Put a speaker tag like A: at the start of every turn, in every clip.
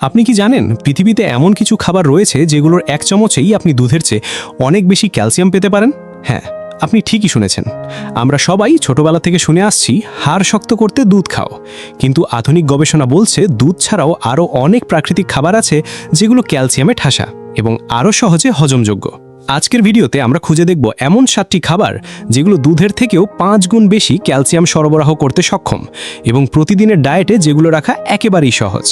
A: আপনি কি জানেন, পৃথিবীতে এমন কিছু খাবার রয়েছে যেগুলোর এক চামচেই আপনি দুধের চেয়ে অনেক বেশি ক্যালসিয়াম পেতে পারেন? হ্যাঁ আপনি ঠিকই শুনেছেন। আমরা সবাই ছোটবেলা থেকে শুনে আসছি, হাড় শক্ত করতে দুধ খাও। কিন্তু আধুনিক গবেষণা বলছে দুধ ছাড়াও আরও অনেক প্রাকৃতিক খাবার আছে যেগুলো ক্যালসিয়ামে ঠাসা এবং আরও সহজে হজমযোগ্য। আজকের ভিডিওতে আমরা খুঁজে দেখব এমন সাতটি খাবার যেগুলো দুধের থেকেও পাঁচ গুণ বেশি ক্যালসিয়াম সরবরাহ করতে সক্ষম এবং প্রতিদিনের ডায়েটে যেগুলো রাখা একেবারেই সহজ।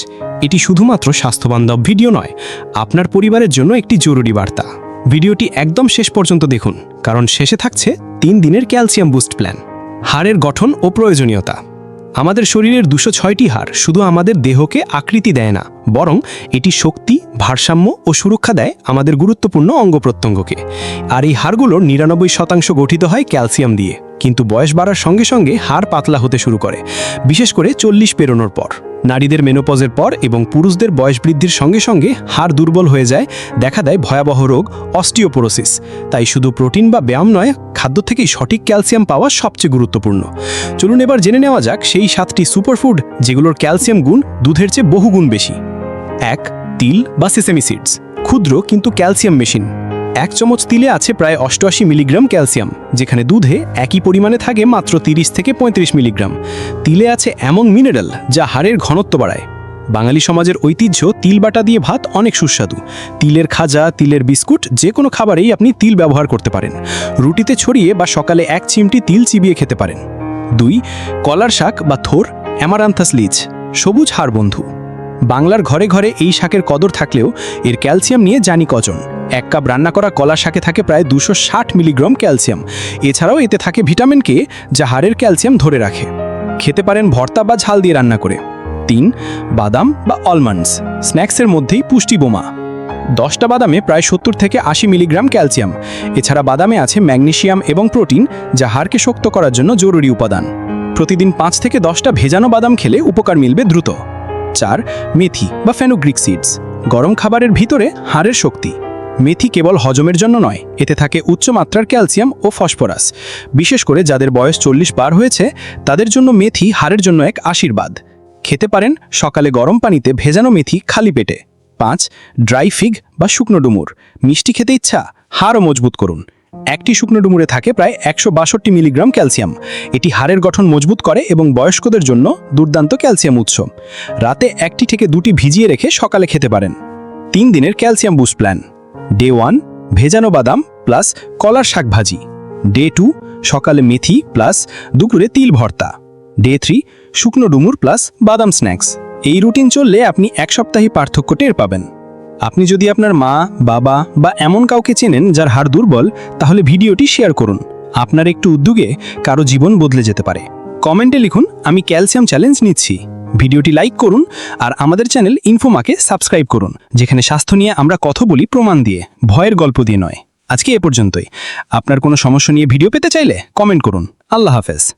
A: এটি শুধুমাত্র স্বাস্থ্যবান্ধব ভিডিও নয়, আপনার পরিবারের জন্য একটি জরুরি বার্তা। ভিডিওটি একদম শেষ পর্যন্ত দেখুন, কারণ শেষে থাকছে তিন দিনের ক্যালসিয়াম বুস্ট প্ল্যান। হাড়ের গঠন ও প্রয়োজনীয়তা। আমাদের শরীরের দুশো ছয়টি হাড় শুধু আমাদের দেহকে আকৃতি দেয় না, বরং এটি শক্তি, ভারসাম্য ও সুরক্ষা দেয় আমাদের গুরুত্বপূর্ণ অঙ্গ প্রত্যঙ্গকে। আর এই হাড়গুলোর নিরানব্বই শতাংশ গঠিত হয় ক্যালসিয়াম দিয়ে, কিন্তু বয়স বাড়ার সঙ্গে সঙ্গে হাড় পাতলা হতে শুরু করে, বিশেষ করে চল্লিশ পেরোনোর পর। নারীদের মেনোপজের পর এবং পুরুষদের বয়স বৃদ্ধির সঙ্গে সঙ্গে হাড় দুর্বল হয়ে যায়, দেখা দেয় ভয়াবহ রোগ, অস্টিওপোরোসিস। তাই শুধু প্রোটিন বা ব্যায়াম নয় খাদ্য থেকেই সঠিক ক্যালসিয়াম পাওয়া সবচেয়ে গুরুত্বপূর্ণ। চলুন এবার জেনে নেওয়া যাক সেই সাতটি সুপারফুড যেগুলোর ক্যালসিয়াম গুণ দুধের চেয়ে বহুগুণ বেশি। এক, তিল বা সেসেমি সিডস। ক্ষুদ্র কিন্তু ক্যালসিয়াম মেশিন। এক চামচ তিলে আছে প্রায় অষ্টআশি মিলিগ্রাম ক্যালসিয়াম, যেখানে দুধে একই পরিমাণে থাকে মাত্র তিরিশ থেকে পঁয়ত্রিশ মিলিগ্রাম। তিলে আছে এমন মিনারেল যা হাড়ের ঘনত্ব বাড়ায়। বাঙালি সমাজের ঐতিহ্য তিল বাটা দিয়ে ভাত অনেক সুস্বাদু। তিলের খাজা, তিলের বিস্কুট, যে কোনো খাবারেই আপনি তিল ব্যবহার করতে পারেন। রুটিতে ছড়িয়ে বা সকালে এক চিমটি তিল চিবিয়ে খেতে পারেন। দুই, কলার শাক বা থোর, অ্যামারান্থাস লিচ, সবুজ হাড় বন্ধু। বাংলার ঘরে ঘরে এই শাকের কদর থাকলেও এর ক্যালসিয়াম নিয়ে জানি কজন। এক কাপ রান্না করা কলা শাকে থাকে প্রায় দুশো মিলিগ্রাম ক্যালসিয়াম। এছাড়াও এতে থাকে ভিটামিন কে, যা হাড়ের ক্যালসিয়াম ধরে রাখে। খেতে পারেন ভর্তা বা ঝাল দিয়ে রান্না করে। তিন, বাদাম বা অলমন্ডস স্ন্যাক্সের মধ্যেই পুষ্টি বোমা। দশটা বাদামে প্রায় সত্তর থেকে আশি মিলিগ্রাম ক্যালসিয়াম। এছাড়া বাদামে আছে ম্যাগনেশিয়াম এবং প্রোটিন, যা হাড়কে শক্ত করার জন্য জরুরি উপাদান। প্রতিদিন পাঁচ থেকে দশটা ভেজানো বাদাম খেলে উপকার মিলবে দ্রুত। চার, মেথি বা ফেনোগ্রিক সিডস, গরম খাবারের ভিতরে হাড়ের শক্তি। মেথি কেবল হজমের জন্য নয়, এতে থাকে উচ্চ মাত্রার ক্যালসিয়াম ও ফসফরাস। বিশেষ করে যাদের বয়স চল্লিশ পার হয়েছে, তাদের জন্য মেথি হাড়ের জন্য এক আশীর্বাদ। খেতে পারেন সকালে গরম পানিতে ভেজানো মেথি খালি পেটে। পাঁচ, ড্রাই ফিগ বা শুকনো ডুমুর। মিষ্টি খেতে ইচ্ছা, হাড়ও মজবুত করুন। একটি শুকনো ডুমুরে থাকে প্রায় একশো বাষট্টি মিলিগ্রাম ক্যালসিয়াম। এটি হাড়ের গঠন মজবুত করে এবং বয়স্কদের জন্য দুর্দান্ত ক্যালসিয়াম উৎস। রাতে একটি থেকে দুটি ভিজিয়ে রেখে সকালে খেতে পারেন। তিন দিনের calcium boost plan. Day one, ভেজানো বাদাম প্লাস কলার শাক ভাজি ডে টু, সকালে মেথি প্লাস দুপুরে তিল ভর্তা। ডে থ্রি শুকনো ডুমুর প্লাস বাদাম স্ন্যাক্স এই রুটিন চললে আপনি এক সপ্তাহে পার্থক্য টের পাবেন। আপনি যদি আপনার মা, বাবা বা এমন কাউকে চেনেন যার হাড় দুর্বল, তাহলে ভিডিওটি শেয়ার করুন। আপনার একটু উদ্যোগে কারও জীবন বদলে যেতে পারে। কমেন্টে লিখুন, আমি ক্যালসিয়াম চ্যালেঞ্জ নিচ্ছি। ভিডিওটি লাইক করুন আর আমাদের চ্যানেল ইনফোমাকে সাবস্ক্রাইব করুন, যেখানে স্বাস্থ্য নিয়ে আমরা কথা বলি প্রমাণ দিয়ে, ভয়ের গল্প দিয়ে নয়। আজকে এ পর্যন্তই। আপনার কোনো সমস্যা নিয়ে ভিডিও পেতে চাইলে কমেন্ট করুন। আল্লাহ হাফেজ।